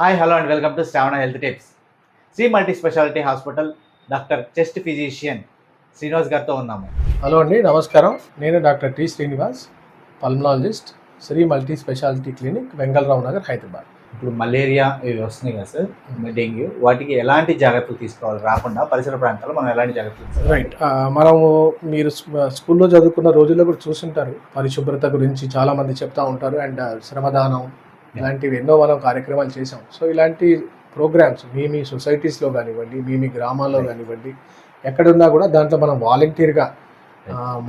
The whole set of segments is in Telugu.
Hi hello and welcome to Shravana health tips Shri multi speciality hospital doctor chest physician Srinivas గారితో ఉన్నాము. హలో అండి నమస్కారం. నేను doctor T Srinivas pulmonologist Shri multi speciality clinic Vengalrao Nagar Hyderabad. ఇప్పుడు మలేరియా ఇవి వస్తున్నాయి కదా సార్ డెంగ్యూ. వాటికి ఎలాంటి జాగ్రత్తలు తీసుకోవాలి? రాకుండా పరిసర ప్రాంతాల్లో మనం ఎలాంటి జాగ్రత్తలు రైట్ మనము మీరు స్కూ- స్కూల్లో చదువుకున్న రోజుల్లో కూడా చూసుంటారు. పరిశుభ్రత గురించి చాలామంది చెప్తా ఉంటారు. అండ్ శ్రమదానం ఇలాంటివి ఎన్నో మనం కార్యక్రమాలు చేసాం సో ఇలాంటి ప్రోగ్రామ్స్ మీ మీ సొసైటీస్లో కానివ్వండి మీ మీ గ్రామాల్లో కానివ్వండి ఎక్కడున్నా కూడా దాంట్లో మనం వాలంటీర్గా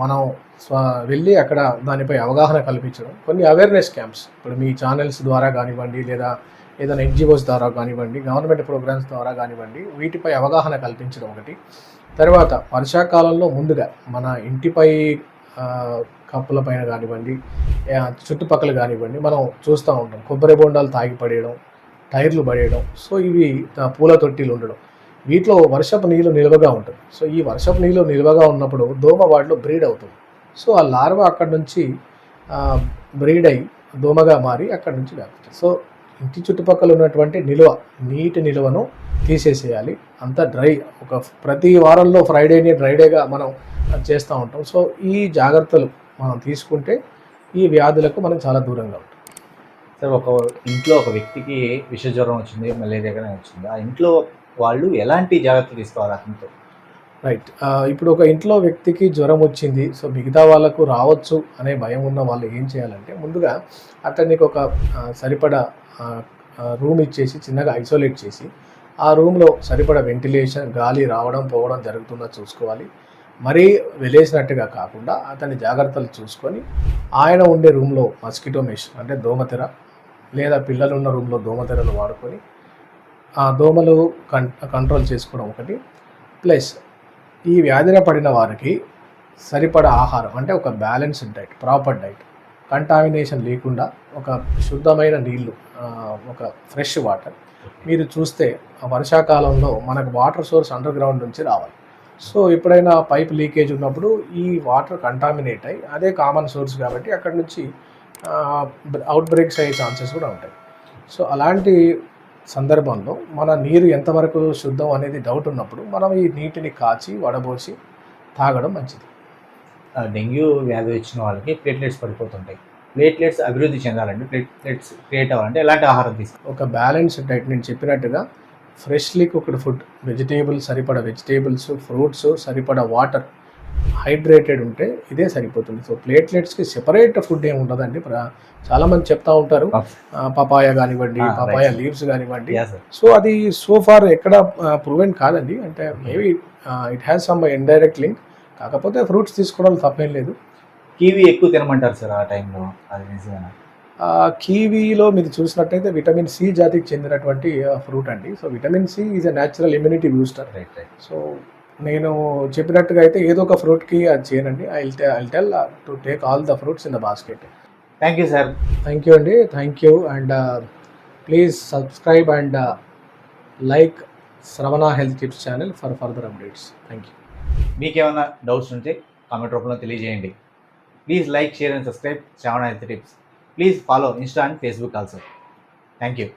మనం స్వ వెళ్ళి అక్కడ దానిపై అవగాహన కల్పించడం. కొన్ని అవేర్నెస్ క్యాంప్స్ ఇప్పుడు మీ ఛానల్స్ ద్వారా కానివ్వండి లేదా ఏదైనా ఎన్జిఓస్ ద్వారా కానివ్వండి గవర్నమెంట్ ప్రోగ్రామ్స్ ద్వారా కానివ్వండి వీటిపై అవగాహన కల్పించడం ఒకటి. తర్వాత వర్షాకాలంలో ముందుగా మన ఇంటిపై కప్పుల పైన కానివ్వండి చుట్టుపక్కల కానివ్వండి మనం చూస్తూ ఉంటాం. కొబ్బరి బొండాలు తాగి పడేయడం టైర్లు పడేయడం సో ఇవి పూల తొట్టిలు ఉండడం. వీటిలో వర్షపు నీళ్ళు నిల్వగా ఉంటుంది. సో ఈ వర్షపు నీళ్ళు నిల్వగా ఉన్నప్పుడు దోమ వాటిలో బ్రీడ్ అవుతుంది. సో ఆ లార్వా అక్కడ నుంచి బ్రీడ్ అయి దోమగా మారి అక్కడ నుంచి వ్యాపిస్తుంది. సో ఇంటి చుట్టుపక్కల ఉన్నటువంటి నిల్వ నీటి నిల్వను తీసేసేయాలి. అంతా డ్రై. ఒక ప్రతి వారంలో ఫ్రైడేని డ్రైడేగా మనం చేస్తూ ఉంటాం. సో ఈ జాగ్రత్తలు మనం తీసుకుంటే ఈ వ్యాధులకు మనం చాలా దూరంగా ఉంటాం. సార్ ఒక ఇంట్లో ఒక వ్యక్తికి విష జ్వరం వచ్చింది మలేరియా కానీ వచ్చింది. ఆ ఇంట్లో వాళ్ళు ఎలాంటి జాగ్రత్తలు తీసుకోవాలి అతనితో రైట్. ఇప్పుడు ఒక ఇంట్లో వ్యక్తికి జ్వరం వచ్చింది సో మిగతా వాళ్ళకు రావచ్చు అనే భయం ఉన్న వాళ్ళు ఏం చేయాలంటే ముందుగా అతనికి ఒక సరిపడా రూమ్ ఇచ్చేసి చిన్నగా ఐసోలేట్ చేసి ఆ రూమ్లో సరిపడా వెంటిలేషన్ గాలి రావడం పోవడం జరుగుతుందో చూసుకోవాలి. మరీ వెలేసినట్టుగా కాకుండా అతని జాగ్రత్తలు చూసుకొని ఆయన ఉండే రూమ్లో మస్కిటో మెష్ అంటే దోమతెర లేదా పిల్లలు ఉన్న రూమ్లో దోమతెరలు వాడుకొని ఆ దోమలు కం కంట్రోల్ చేసుకోవడం ఒకటి. ప్లస్ ఈ వ్యాధిన పడిన వారికి సరిపడా ఆహారం అంటే ఒక balanced diet proper diet. Contamination లేకుండా ఒక శుద్ధమైన నీళ్ళు ఒక ఫ్రెష్ వాటర్. మీరు చూస్తే వర్షాకాలంలో మనకు వాటర్ సోర్స్ అండర్ గ్రౌండ్ నుంచి రావాలి. సో ఎప్పుడైనా పైప్ లీకేజ్ ఉన్నప్పుడు ఈ వాటర్ కంటామినేట్ అయ్యి అదే కామన్ సోర్స్ కాబట్టి అక్కడ నుంచి అవుట్ బ్రేక్స్ అయ్యే ఛాన్సెస్ కూడా ఉంటాయి. సో అలాంటి సందర్భంలో మన నీరు ఎంతవరకు శుద్ధం అనేది డౌట్ ఉన్నప్పుడు మనం ఈ నీటిని కాచి వడబోసి తాగడం మంచిది. డెంగ్యూ వ్యాధి వచ్చిన వాళ్ళకి ప్లేట్లెట్స్ పడిపోతుంటాయి. ప్లేట్లెట్స్ అభివృద్ధి చెందాలంటే ప్లేట్లెట్స్ క్రియేట్ అవ్వాలంటే ఎలాంటి ఆహారం తీసుకోవాలి ఒక బ్యాలెన్స్డ్ డైట్ నేను చెప్పినట్టుగా ఫ్రెష్లీ కుక్డ్ ఫుడ్ వెజిటేబుల్స్ సరిపడ వెజిటేబుల్స్ ఫ్రూట్స్ సరిపడ వాటర్ హైడ్రేటెడ్ ఉంటే ఇదే సరిపోతుంది. సో ప్లేట్లెట్స్కి సెపరేట్ ఫుడ్ ఏమి ఉండదండి. చాలామంది చెప్తా ఉంటారు. పపాయ కానివ్వండి. పపాయ లీవ్స్ కానివ్వండి. సో అది సో ఫార్ ఎక్కడ ప్రూవెన్ కాదండి. అంటే maybe it has some indirect link కాకపోతే ఫ్రూట్స్ తీసుకోవడం తప్పేం లేదు. కివి ఎక్కువ తినమంటారు సార్ ఆ టైంలో అది నిజమేనా? కీవీలో మీరు చూసినట్టయితే విటమిన్ సి జాతికి చెందినటువంటి ఫ్రూట్ అండి. So vitamin C is a natural immunity booster. Right right so నేను చెప్పినట్టుగా అయితే ఏదో ఒక ఫ్రూట్కి అది చేయనండి. I I tell to take all the fruits in the basket. Thank you sir thank you అండి. Thank you. And please subscribe and like Shravana health tips channel for further updates. Thank you. మీకేమైనా డౌట్స్ ఉంటే కామెంట్ రూపంలో తెలియజేయండి. Please like share and subscribe Shravana health tips. Please follow Insta and Facebook also. Thank you.